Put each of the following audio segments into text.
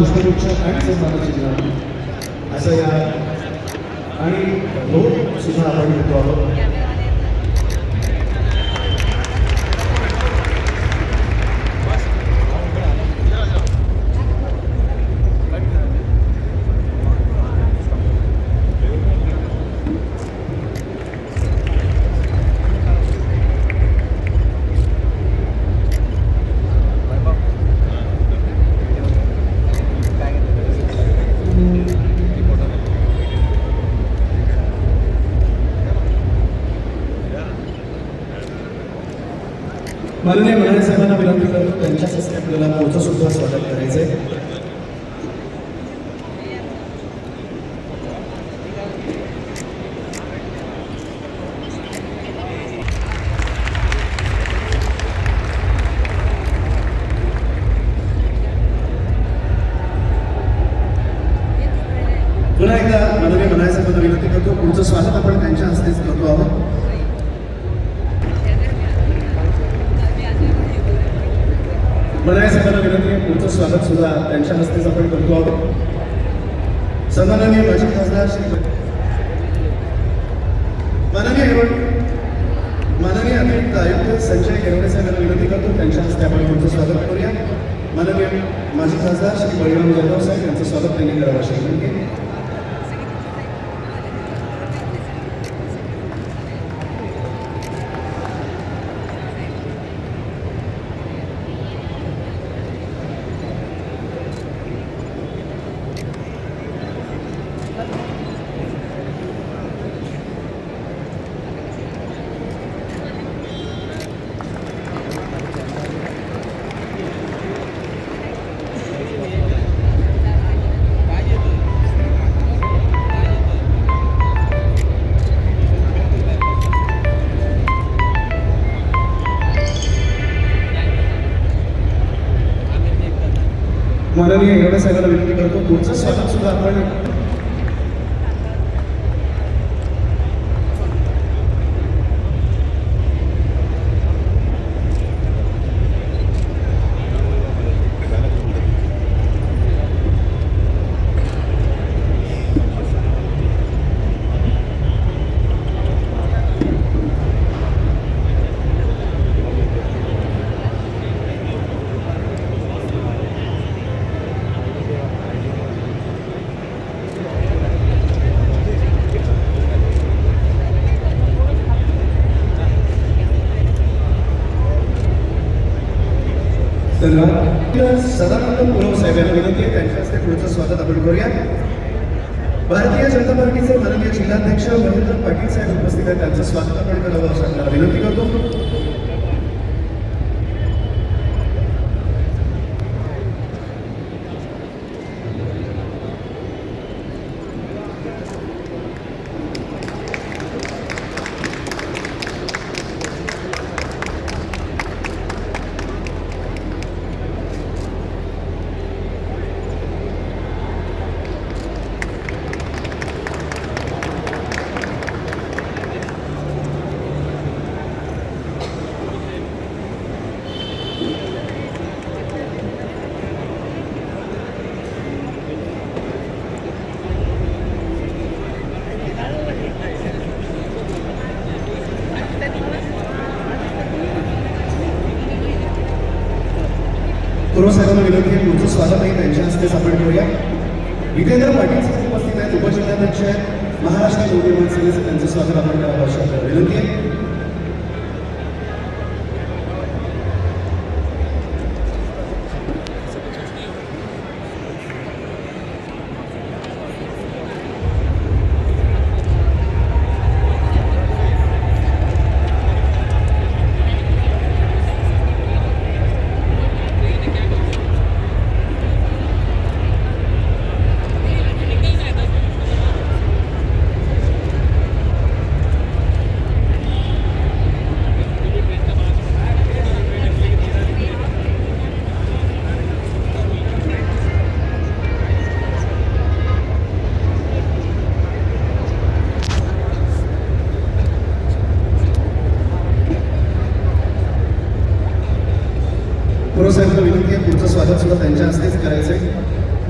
ज्या आणि सन्मानाची असं या आणि रोड सुद्धा आपण घेतो आहोत माननीय मनाळे साहेबांना विनंती करतो त्यांच्याच हस्ते आपल्याला मोठं सुद्धा स्वागत करायचं आहे पुन्हा एकदा माननीय मनाळे साहेबांना पुढचं स्वागत आपण त्यांच्या हस्तेच करतो आहोत. मनाळे साहेबांना विनंती आहे पुढचं स्वागत सुद्धा त्यांच्या हस्तेच आपण करतो आहोत. सन्माननीय माजी खासदार श्री माननीय माननीय अतिरिक्त आयुक्त संजय येरवडे साहेबांना विनंती करतो त्यांच्या हस्ते आपण पुढचं स्वागत करूया. माननीय माजी खासदार श्री बळीराम जाधव साहेब यांचं स्वागत त्यांनी करावं अशी विनंती आहे. माननीय एवढ्या साहेबांना विनंती करतो पुढचं स्वागत सुद्धा आपण धन्यवाद सदानंद पुरव साहेबांना विनंती आहे त्यांच्या हस्ते पुढचं स्वागत आपण करूया भारतीय जनता पार्टीचे माननीय जिल्हाध्यक्ष महेंद्र पाटील साहेब उपस्थित आहेत त्यांचं स्वागत आपण करावं असं आपल्याला विनंती करतो पुरव साहेबांना विनंती आहे तुमचं स्वागतही त्यांच्या हस्ते आपण करूया जितेंद्र पाटील साहेब उपस्थित आहेत उपजिल्हाध्यक्ष आहेत महाराष्ट्र नवनिर्माण सेनेचं त्यांचं स्वागत आपण करावं विनंती आहे.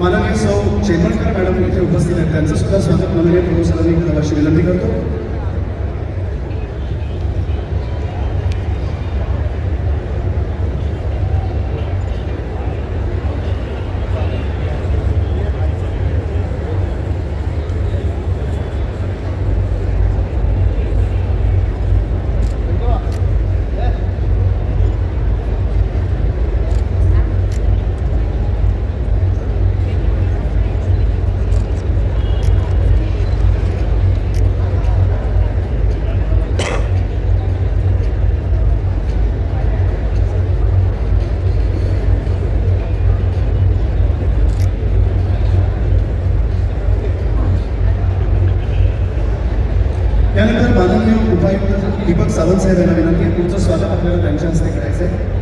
माननीय सौ चेंबरकर मॅडम इथे उपस्थित आहेत. त्यांचं सुद्धा स्वागत माननीय प्रमुख सरांनी करावं अशी विनंती करतो त्यानंतर माननीय उपायुक्त दीपक सावंत साहेब यांना विनंती आहे तुमचं स्वागत आपल्याला त्यांच्या हस्ते करायचं आहे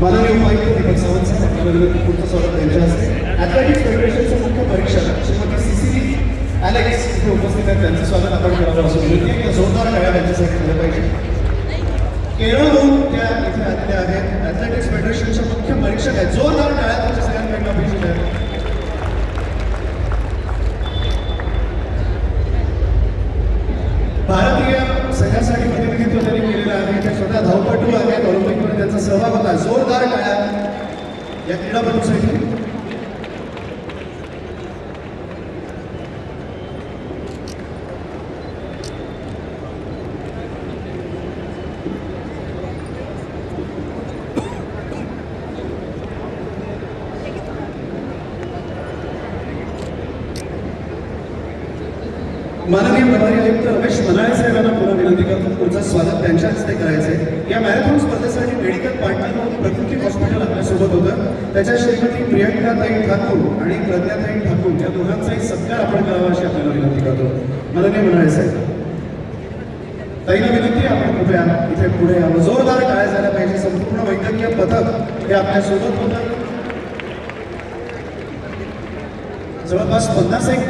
माननीय उपायुक्त दीपक सावंत साहेब आपल्याला विनंती पुढचं स्वागत त्यांच्या हस्ते. ॲथलेटिक्स फेडरेशनचे मुख्य परीक्षक श्रीमती सिसिली अलेक्स इथे उपस्थित आहेत त्यांचं स्वागत आपण करावं असं विनंती आहे की जोरदार टाळ्या त्यांच्यासाठी झाल्या पाहिजे. केरळहून त्या इथे आलेल्या आहेत. ॲथलेटिक्स फेडरेशनच्या मुख्य परीक्षक आहेत. जोरदार टाळ्या त्यांच्या सगळ्यांकडनं अपेक्षित आहेत भारतीय संघासाठी प्रतिनिधित्व त्यांनी केलेलं आहे ते स्वतः धावपटू आहेत ऑलिम्पिकमध्ये त्यांचा सहभाग होता जोरदार टाळ्या या क्रीडापटूसाठी माननीय प्रभारी आयुक्त रमेश मनाळे साहेबांना पुन्हा विनंती करतो. पुढचं स्वागत त्यांच्या हस्ते करायचं आहे या मॅरेथॉन स्पर्धेसाठी मेडिकल पार्टनर म्हणून प्रकृती हॉस्पिटल आपल्यासोबत होतं त्याच्या श्रीमती ठाकूर आणि प्रज्ञाताई ठाकूर या दोघांचाही सत्कार आपण करावा अशी आपल्याला विनंती करतो. मला नाही मनाळे साहेब ताईला विनंती आपण कृपया इथे पुढे यावं जोरदार काय झाल्या पाहिजे. संपूर्ण वैद्यकीय पथक हे आपल्यासोबत होतं. जवळपास पन्नास एक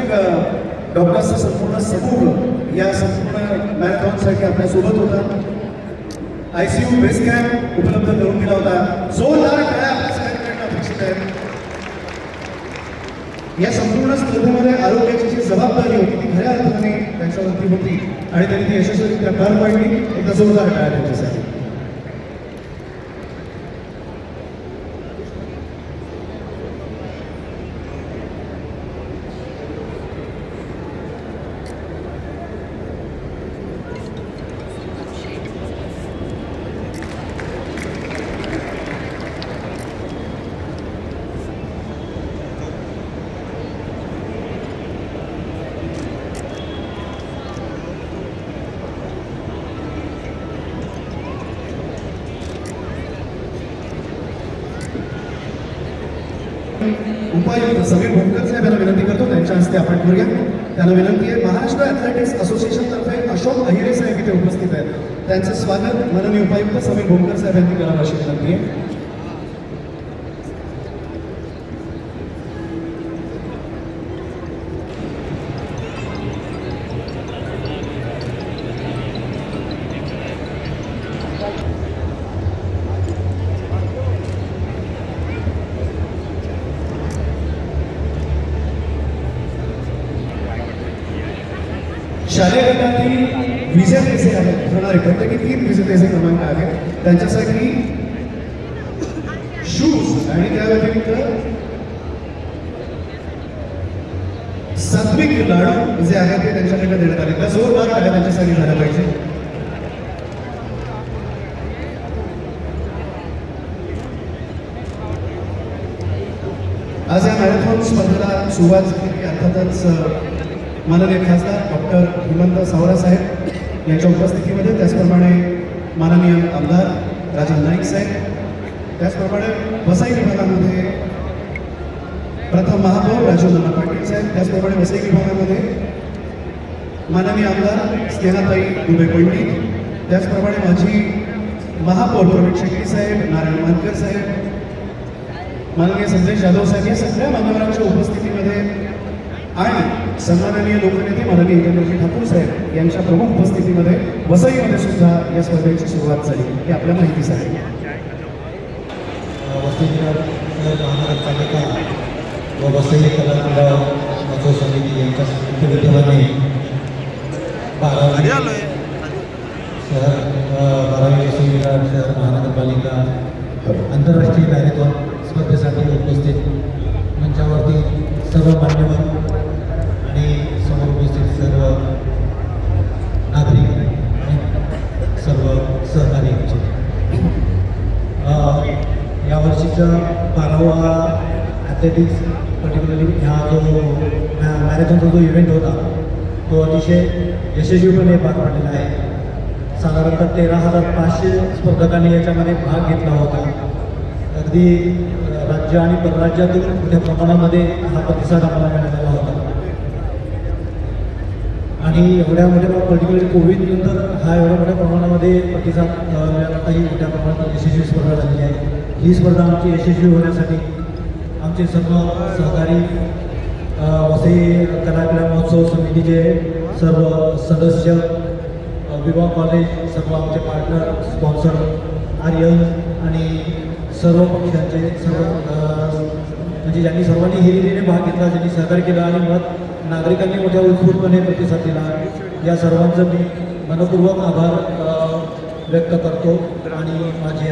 डॉक्टर्सचा संपूर्ण समूह या संपूर्ण मॅरेथॉनसाठी आपल्यासोबत होता आयसीयू बेस कॅम्प उपलब्ध करून दिला होता. जोरदार टाळ्या आपल्या सगळ्यांकडनं अपेक्षित आहे या संपूर्ण स्पर्धेमध्ये आरोग्याची जी जबाबदारी होती ती खऱ्या अर्थाने त्यांच्यावरती होती. आणि त्यांनी ती यशस्वीरित्या पार पाडली. एकदा जोरदार टाळ्या त्यांच्यासाठी उपायुक्त समीर भोमकर साहेब यांना विनंती करतो. त्यांच्या हस्ते आपण करूया त्यांना विनंती आहे महाराष्ट्र ॲथलेटिक्स असोसिएशन तर्फे अशोक अहिरे साहेब इथे उपस्थित आहेत. त्यांचं स्वागत माननीय उपायुक्त समीर भोमकर साहेब यांनी करावं अशी विनंती आहे. शालेय गटातील विजेतेचे आहेत ठरणारे प्रत्येकी तीन विजेतेचे क्रमांक आहेत त्यांच्यासाठी शूज आणि त्या व्यतिरिक्त सात्विक लाडू जे आहे ते त्यांच्याकडे देण्यात आले. त्या जोरदार आहे त्यांच्यासाठी झाला पाहिजे? आज या मॅरेथॉन स्पर्धेला सुरुवात झाली. अर्थातच माननीय खासदार डॉक्टर हेमंत सावरा साहेब यांच्या उपस्थितीमध्ये त्याचप्रमाणे माननीय आमदार राजा नाईक साहेब त्याचप्रमाणे वसई विभागामध्ये प्रथम महापौर राजू नाना पाटील साहेब त्याचप्रमाणे वसई विभागामध्ये माननीय आमदार स्नेहाताई दुबे पंडित त्याचप्रमाणे माझी महापौर प्रवीण शेट्टी साहेब नारायण मानकर साहेब माननीय संजय जाधव साहेब या सगळ्या मान्यवरांच्या उपस्थितीमध्ये आणि सन्माननीय लोकनेते माननीय हिरेंद्रजी ठाकूर साहेब यांच्या प्रमुख उपस्थितीमध्ये वसईमध्ये सुद्धा या स्पर्धेची सुरुवात झाली हे आपल्या माहितीसाठी वसईकर महानगरपालिका व वसई कला क्रीडा महोत्सव समिती यांच्या संयुक्त विद्यमाने बारावी शहर बारावी वसई शहर महानगरपालिका आंतरराष्ट्रीय मॅरेथॉन स्पर्धेसाठी उपस्थित मंचावरती सर्व मान्यवर या वर्षीचा बारावा ॲथलेटिक्स पर्टिक्युलरली ह्या जो मॅरेथॉनचा जो इव्हेंट होता तो अतिशय यशस्वीपणे पार पडलेला आहे. साधारणतः तेरा हजार पाचशे स्पर्धकांनी याच्यामध्ये भाग घेतला होता. अगदी राज्य आणि परराज्यातून मोठ्या प्रमाणामध्ये हा प्रतिसाद आम्हाला आला होता. आणि एवढ्या मोठ्या पर्टिक्युलर कोविडनंतर हा एवढ्या मोठ्या प्रमाणामध्ये प्रतिसाद मिळाला. काही मोठ्या प्रमाणात यशस्वी स्पर्धा झाली आहे. ही स्पर्धा आमची यशस्वी होण्यासाठी आमचे सर्व सहकारी वसई कला महोत्सव समितीचे सर्व सदस्य विवाह कॉलेज सर्व आमचे पार्टनर स्पॉन्सर आर्यन आणि सर्व पक्षांचे सर्व म्हणजे ज्यांनी सर्वांनी हिरिरीने भाग घेतला ज्यांनी सहकार्य केला आणि मुळात नागरिकांनी मोठ्या उत्स्फूर्तपणे प्रतिसाद दिला या सर्वांचं मी मनपूर्वक आभार व्यक्त करतो आणि माझे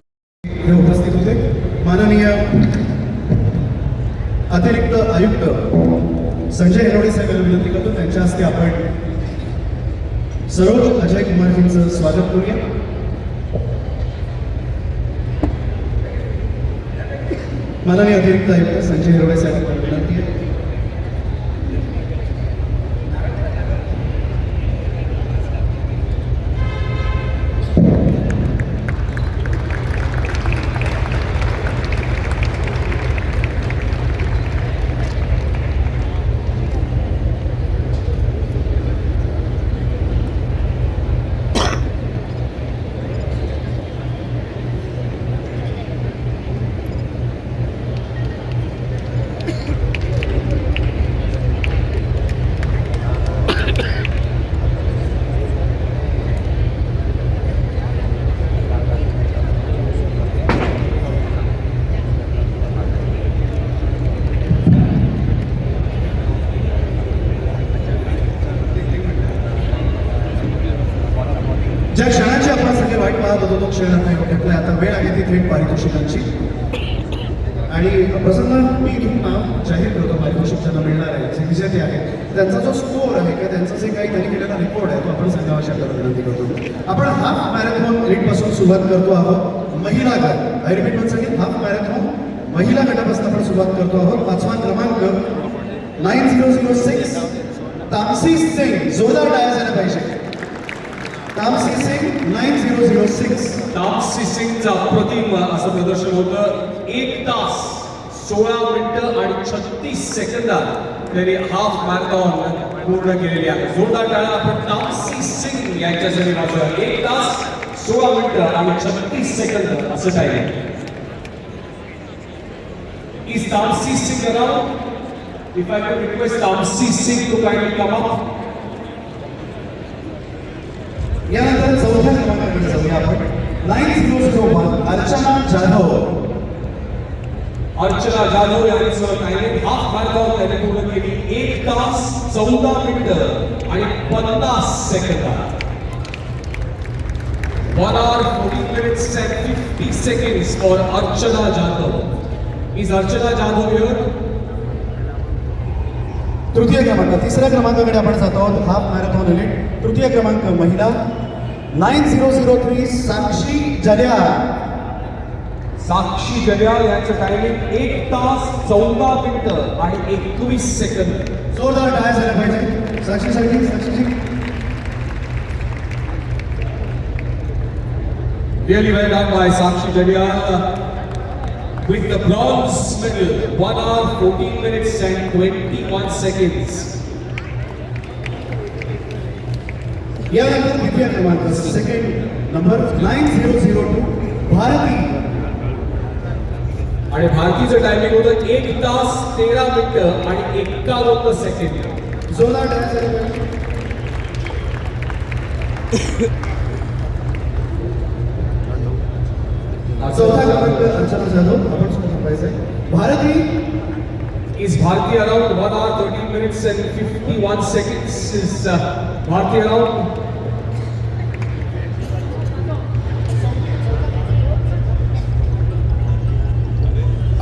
अतिरिक्त आयुक्त संजय हेरोडे साहेबांना विनंती करतो. त्यांच्या हस्ते आपण सरोज अजय कुमारजींचं स्वागत करूया. माननीय अतिरिक्त आयुक्त संजय हेरोडे साहेबांना विनंती आहे ज्या क्षणाची आपण सगळे वाट पाहत होतो तो क्षण आता घेतलाय आता वेळ आहे ती थेट पारितोषिकांची आणि प्रसन्न मी इथून नाव जाहीर करतो पारितोषिक ज्यांना मिळणार आहे जे विजेते आहेत त्यांचा जो स्कोअर आहे किंवा त्यांचा जे काही त्यांनी केलेला रेकॉर्ड आहे तो आपण सांगावा अशा आपल्याला विनंती करतो आपण हाफ मॅरेथॉन रीटपासून सुरुवात करतो आहोत महिला गट. I repeat one second half marathon महिला गटापासून आपण सुरुवात करतो आहोत. पाचवा क्रमांक नाईन झिरो झिरो सिक्स तामसी सिंग जोरदार डायस झाल्या पाहिजे. Tamsi Singh nine zero zero six. Tamsi सिंगचा प्रतिम असं प्रदर्शन होतं. एक तास सोळा मिनिटं आणि छत्तीस सेकंदात त्यांनी हाफ मॅरेथॉन पूर्ण केलेली आहे. जोरदार टाळा. आपण तामसी सिंग यांच्यासाठी माझं एक तास सोळा मिनिटं आणि छत्तीस सेकंद असं टाइम आहे. Is Tamsi Singh around? If I could request Tamsi Singh to kindly come up. यानंतर चौथ्या क्रमांकाकडे जाऊया आपण. Nine zero zero one Archana Jadhav. Archana Jadhav यांचं काही हाफ मॅरेथॉन त्यांनी पूर्ण केली. एक तास चौदा मिनिट आणि पन्नास second one hour forty minutes and fifty seconds for Archana Jadhav. Is Archana Jadhav your तृतीय क्रमांक तिसऱ्या क्रमांकाकडे आपण जात आहोत हाफ मॅरेथॉन रिलेट तृतीय क्रमांक महिला. Nine zero zero three Sakshi Jalya Sakshi Jalyal यांचं टायमिंग एक तास चौदा मिनिटं आणि एकवीस सेकंद. जोरदार टाळ्या झाल्या पाहिजे. साक्षी साक्षी Sakshi ji Really well done by Sakshi Jadial with the bronze medal, 1 hour 14 minutes and 21 seconds. यानंतर द्वितीय क्रमांक second number nine zero zero two Bharti आणि भारतीचं टायमिंग होतं एक तास तेरा मिनिटं आणि एक्कावन्न सेकंड जोरदार. चौथा क्रमांक अर्चना जाधव आपण सुद्धा थांबायचंय Bharti. Is Bharti around 1 hour 13 minutes and 51 seconds is uh,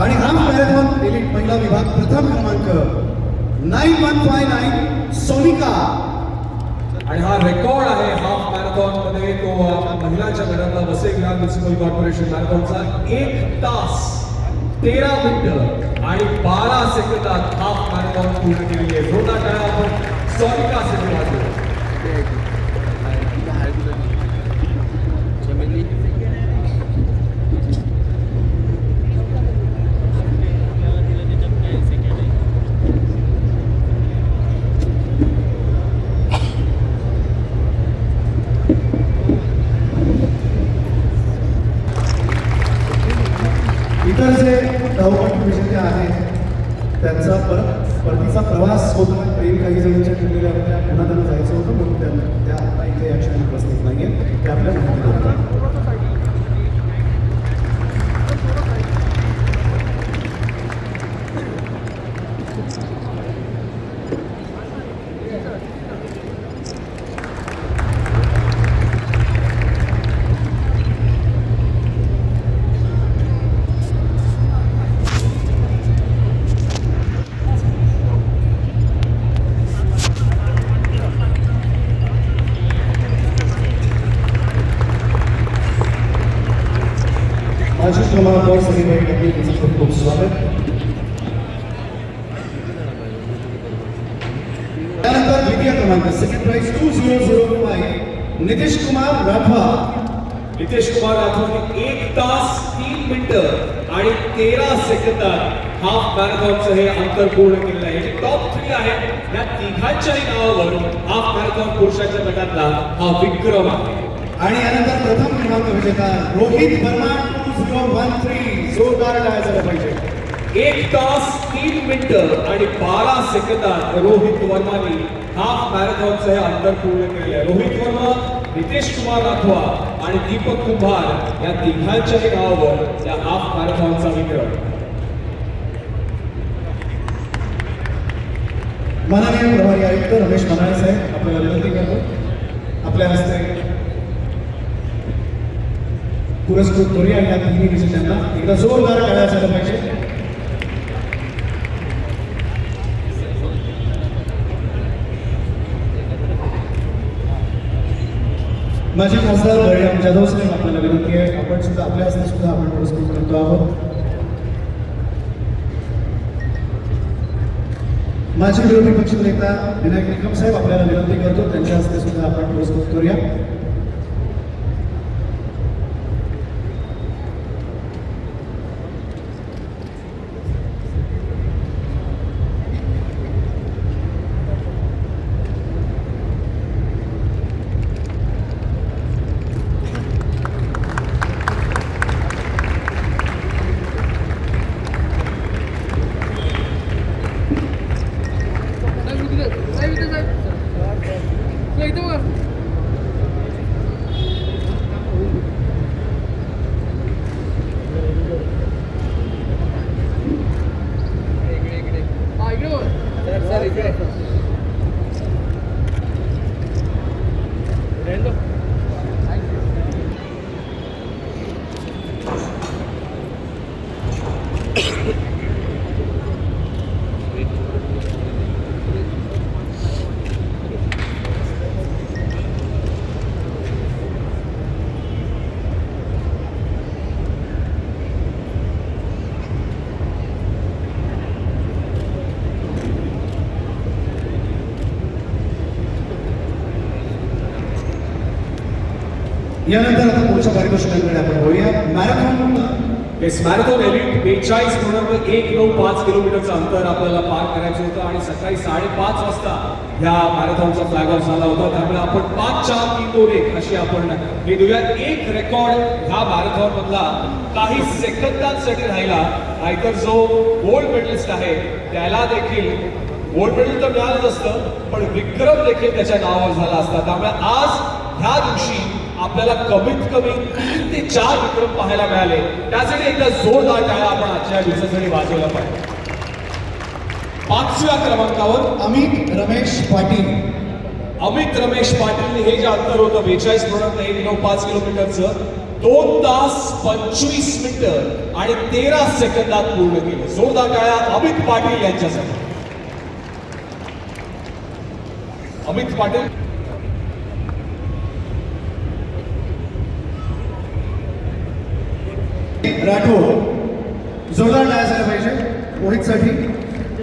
आणि हाफ मॅरेथॉन एलिट महिला विभाग प्रथम क्रमांक nine one five nine Sonika. आणि हा रेकॉर्ड आहे हाफ मॅरेथॉनमध्ये तो महिलांच्या घरातला वसई म्युन्सिपल कॉर्पोरेशन मॅरेथॉनचा. एक तास तेरा मिनिटं आणि बारा सेकंदात हाफ मॅरेथॉन पूर्ण केलेली आहे. जोरदार टाळ्या आपण सॉनिका साठी हाफ मॅरेथॉनचं हे अंतर पूर्ण केलेलं आहे. जे टॉप थ्री आहेत या तिघांच्याही नावावर हाफ मॅरेथॉन पुरुषाच्या गटातला हा विक्रम आहे. आणि यानंतर प्रथम क्रमांक विजेता Rohit Verma two zero one three जोरदार झाल्या पाहिजे. एक तास तीन मिनिटं आणि बारा सेकंदात रोहित वर्माने हाफ मॅरेथॉनचं हे अंतर पूर्ण केलेलं आहे. रोहित वर्मा नितेश कुमार राठवा आणि दीपक कुंभार या तिघांच्याही नावावर या हाफ मॅरेथॉनचा विक्रम. माननीय प्रभारी आयुक्त रमेश मनाळे साहेब आपल्याला विनंती करतो. आपल्या हस्ते पुरस्कृत करूया आणि या तिन्ही विशेषांना एकदा जोरदार टाळ्या झाल्या पाहिजे माझे खासदार बळीराम जाधव साहेब आपल्याला विनंती आहे. आपण सुद्धा आपल्या हस्ते सुद्धा आपण पुरस्कृत करतो आहोत. माझे विरोधी पक्षनेता विनायक निकम साहेब आपल्याला विनंती करतो त्यांच्या हस्ते सुद्धा आपण पुरस्कृत करूया. Durch, durch. यानंतर आता पुढच्या पारितोषिकांकडे आपण बोलूया मॅरेथॉन येस मॅरेथॉन एलिट बेचाळीस पूर्णांक एक नऊ पाच किलोमीटरचं अंतर आपल्याला पार करायचं होतं आणि सकाळी साडेपाच वाजता ह्या मॅरेथॉनचा फ्लॅग ऑफ झाला होता. त्यामुळे आपण पाच चार तीन दोन एक अशी आपण हे देऊया. एक रेकॉर्ड ह्या मॅरेथॉन मधला काही सेकंदांसाठी राहिला. नाहीतर जो गोल्ड मेडलिस्ट आहे त्याला देखील गोल्ड मेडल तर मिळालंच असतं पण विक्रम देखील त्याच्या नावावर झाला असता. त्यामुळे आज ह्या दिवशी आपल्याला कमीत कमी तीन ते चार विक्रम पाहायला मिळाले. त्यासाठी एकदा जोरदार टाळा आपण आजच्या दिवसासाठी वाजवला पाहिजे. पाचव्या क्रमांकावर अमित रमेश पाटील. अमित रमेश पाटील हे जे अंतर होतं बेचाळीस पूर्णांक एक नऊ पाच किलोमीटरचं दोन तास पंचवीस मिनिट आणि तेरा सेकंदात पूर्ण केलं. जोरदार टाळ्या अमित पाटील यांच्यासाठी. अमित पाटील राठोड. जोरदार टाळ्या झाल्या पाहिजे. मोहितसाठी.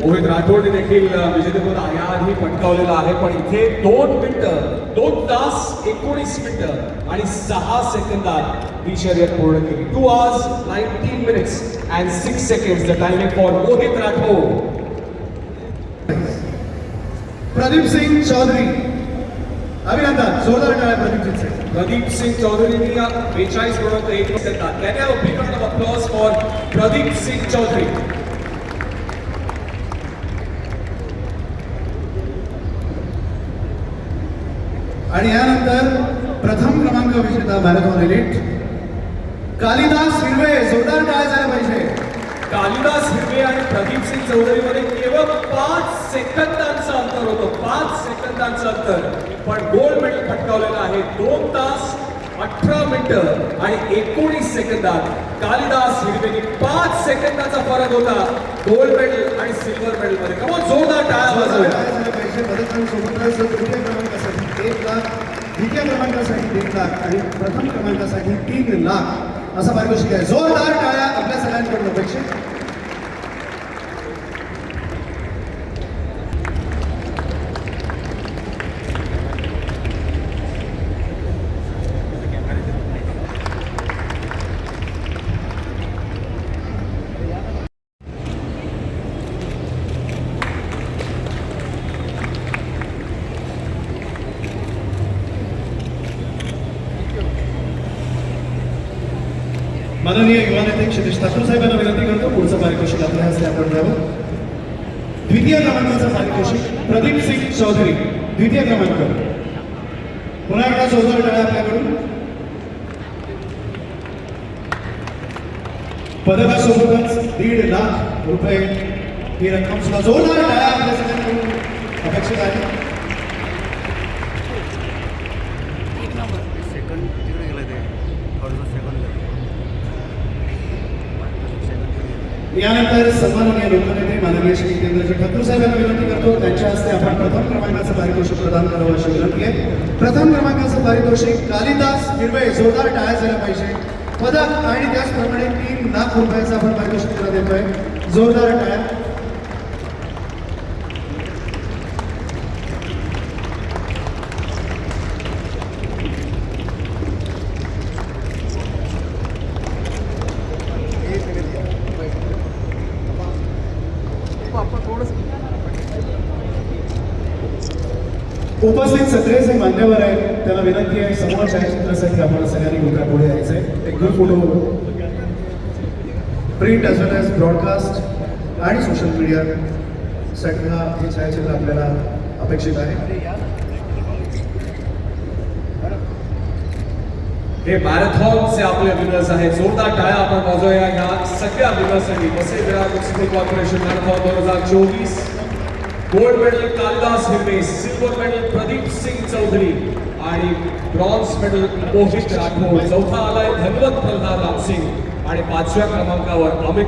मोहित राठोडने देखील विजेतेपद याआधी पटकावलेलं आहे पण इथे दोन मिनिटं दोन तास एकोणीस मिनिटं आणि सहा सेकंदात ही शर्यत पूर्ण केली. Two hours nineteen minutes and six seconds the timing for Mohit Rathod. Pradeep Singh Chaudhary. अभिनंदन जोरदार टाळ्या प्रदीपजीचे प्रदीप सिंग चौधरींनी या बेचाळीस पूर्णांक एक सेकंदात can have big of applause for Pradeep Singh Chaudhary? आणि यानंतर प्रथम क्रमांक विजेता मॅरेथॉन एलिट कालिदास हिरवे जोरदार टाळ्या झाल्या पाहिजे कालिदास हिरवे आणि प्रदीप सिंग चौधरीमध्ये केवळ पाच सेकंदांचं अंतर होतं पाच सेकंदांचं अंतर. पण गोल्ड मेडल म्हणजे पटकावलेलं आहे. दोन तास अठरा मिनिटं आणि एकोणीस सेकंदात कालिदास हिरवेनी पाच सेकंदाचा फरक होता. गोल्ड मेडल आणि सिल्वर मेडलमध्ये कमोन जोरदार टाळा जोरदार क्रमांकासाठी एक लाख द्वितीय क्रमांकासाठी दीड लाख आणि प्रथम क्रमांकासाठी तीन लाख. असा पारितोषिक आहे. जोरदार टाळा आपल्या सगळ्यांकडून अपेक्षित माननीय युवा नेते क्षितिश ठाकूर साहेबांना विनंती करतो पुढचं पारितोषिक आपल्या हस्ते आपण द्यावं द्वितीय क्रमांकाचं पारितोषिक प्रदीप सिंग चौधरी द्वितीय क्रमांक. पुन्हा एकदा चौधरी टाळ्या आपल्याकडून. पदकासोबतच दीड लाख रुपये ही रक्कम सुद्धा जोरदार टाळ्या आपल्या सगळ्यांकडून. अपेक्षित आहे सेकंड तिकडे गेलं ते थोडंसं सेकंड यानंतर सन्माननीय लोकनेते माननीय श्री जितेंद्रजी ठाकूर साहेबांना विनंती करतो. त्यांच्या हस्ते आपण प्रथम क्रमांकाचं पारितोषिक प्रदान करावं अशी विनंती आहे. प्रथम क्रमांकाचं पारितोषिक कालिदास हिरवे जोरदार टाळ्या झाल्या पाहिजे. पदक आणि त्याचप्रमाणे तीन लाख रुपयाचं आपण पारितोषिक देतोय. जोरदार टाळ्या. उपस्थित सगळे जे मान्यवर आहेत त्याला विनंती आहे समोर छायाचित्रासाठी आपण सगळ्यांनी मुद्रा पुढे यायचंय एक group photo print as well as broadcast आणि सोशल मीडियासाठी हा हे छायाचित्र आपल्याला अपेक्षित आहे. हे मॅरेथॉनचे आपले विनर्स आहेत. जोरदार टाळ्या आपण वाजवूया. या सगळ्या विनर्ससाठी Vasai Virar municipal corporation marathon दोन हजार चोवीस. Gold medal Kalidas Hirve silver medal Pradeep Singh Chaudhary आणि ब्रॉन्झ मेडल मोहित राठोड. चौथा आलाय धनवत प्रल्हाद रामसिंग आणि पाचव्या क्रमांकावर अमित